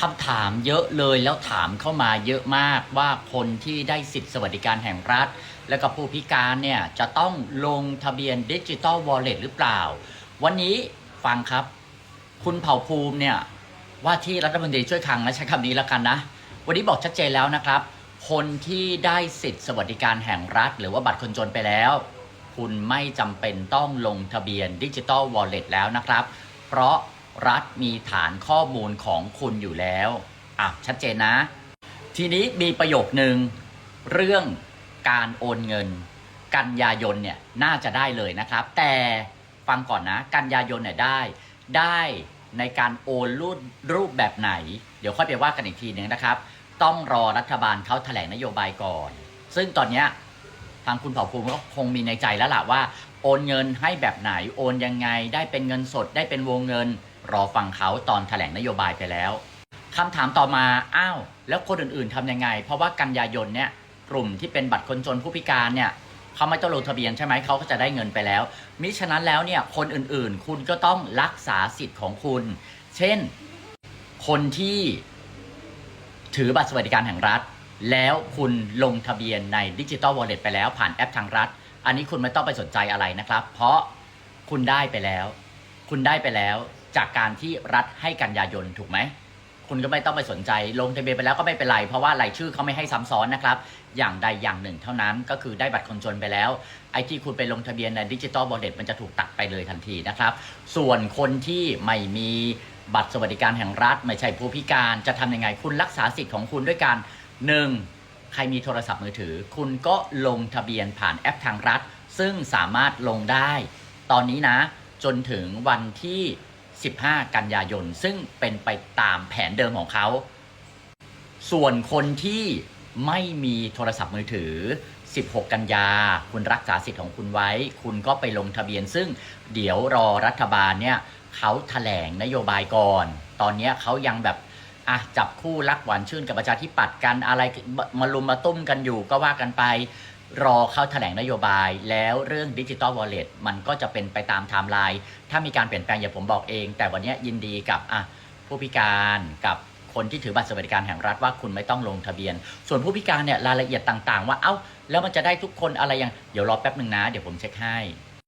คำถามเยอะเลยแล้วถามเข้ามาเยอะมากว่าคนที่ได้สิทธิสวัสดิการแห่งรัฐ และก็ผู้พิการเนี่ยจะต้องลงทะเบียนดิจิ t a ลวอลเล็ตหรือเปล่า วันนี้ฟังครับ คุณเผ่าภูมิเนี่ยว่าที่รัฐมนตรีช่วยคลังนะใช้คำนี้แล้วกันนะ วันนี้บอกชัดเจนแล้วนะครับ คนที่ได้สิทธิสวัสดิการแห่งรัฐ หรือว่าบัตรคนจนไปแล้ว คุณไม่จำเป็นต้องลงทะเบียนดิจิ t a ลวอลเล็ตแล้วนะครับ เพราะ รัฐมีฐานข้อมูลของคุณอยู่แล้วอะชัดเจนนะ ทีนี้มีประโยคนึงเรื่องการโอนเงิน กันยายนเนี่ยน่าจะได้เลยนะครับ แต่ฟังก่อนนะ กันยายนเนี่ยได้ได้ในการโอนรูปรูปแบบไหน เดี๋ยวค่อยไปว่ากันอีกทีหนึ่งนะครับ ต้องรอรัฐบาลเขาแถลงนโยบายก่อน ซึ่งตอนเนี้ยทางคุณเผ่าภูมิก็คงมีในใจแล้วล่ะว่า โอนเงินให้แบบไหน โอนยังไง ได้เป็นเงินสด ได้เป็นวงเงิน รอฟังเขาตอนแถลงนโยบายไปแล้วคำถามต่อมาอ้าวแล้วคนอื่นๆทำยังไง เพราะว่ากันยายนเนี่ยกลุ่มที่เป็นบัตรคนจนผู้พิการเนี่ยเขาไม่ต้องลงทะเบียนใช่ไหมเขาก็จะได้เงินไปแล้ว มิฉะนั้นแล้วเนี่ยคนอื่นๆ คุณก็ต้องรักษาสิทธิ์ของคุณ เช่น คนที่ถือบัตรสวัสดิการแห่งรัฐ แล้วคุณลงทะเบียนในดิจิ t a ลวอลเล็ตไปแล้วผ่านแอปทางรัฐ อันนี้คุณไม่ต้องไปสนใจอะไรนะครับ เพราะคุณได้ไปแล้ว คุณได้ไปแล้ว จากการที่รัฐให้กันยายนถูกไหม คุณก็ไม่ต้องไปสนใจลงทะเบียนไปแล้วก็ไม่เป็นไร เพราะว่ารายชื่อเขาไม่ให้ซ้ำซ้อนนะครับ อย่างใดอย่างหนึ่งเท่านั้นก็คือได้บัตรคนจนไปแล้ว ไอ้ที่คุณไปลงทะเบียนในดิจิ t a ล w อลเล็ตมันจะถูกตัดไปเลยทันทีนะครับ ส่วนคนที่ไม่มีบัตรสวัสดิการแห่งรัฐ ไม่ใช่ผู้พิการจะทำยังไงคุณรักษาสิทธิ์ของคุณด้วยการหนึ่งใครมีโทรศัพท์มือถือ คุณก็ลงทะเบียนผ่านแอปทางรัฐ ซึ่งสามารถลงได้ ตอนนี้นะ จนถึงวันที่ 15 กันยายน ซึ่งเป็นไปตามแผนเดิมของเขา ส่วนคนที่ไม่มีโทรศัพท์มือถือ 16 กันยา คุณรักษาสิทธิ์ของคุณไว้ คุณก็ไปลงทะเบียน ซึ่งเดี๋ยวรอรัฐบาลเนี่ยเขาแถลงนโยบายก่อน ตอนนี้เขายังแบบอะจับคู่รักหวานชื่นกับประชาธิปัตย์กันอะไรมาลุมมาตุ้มกันอยู่ก็ว่ากันไป รอเข้าแถลงนโยบาย แล้วเรื่องดิจิตอลวอลเล็ตมันก็จะเป็นไปตามไทม์ไลน์ถ้ามีการเปลี่ยนแปลงอย่าผมบอกเอง แต่วันนี้ยยินดีกับอะผู้พิการกับคนที่ถือบัตรสวัสดิการแห่งรัฐว่าคุณไม่ต้องลงทะเบียน ส่วนผู้พิการเนี่ยรายละเอียดต่างๆ ว่าเอ้าแล้วมันจะได้ทุกคนอะไรยังเดี๋ยวรอแป๊บหนึ่งนะ เดี๋ยวผมเช็คให้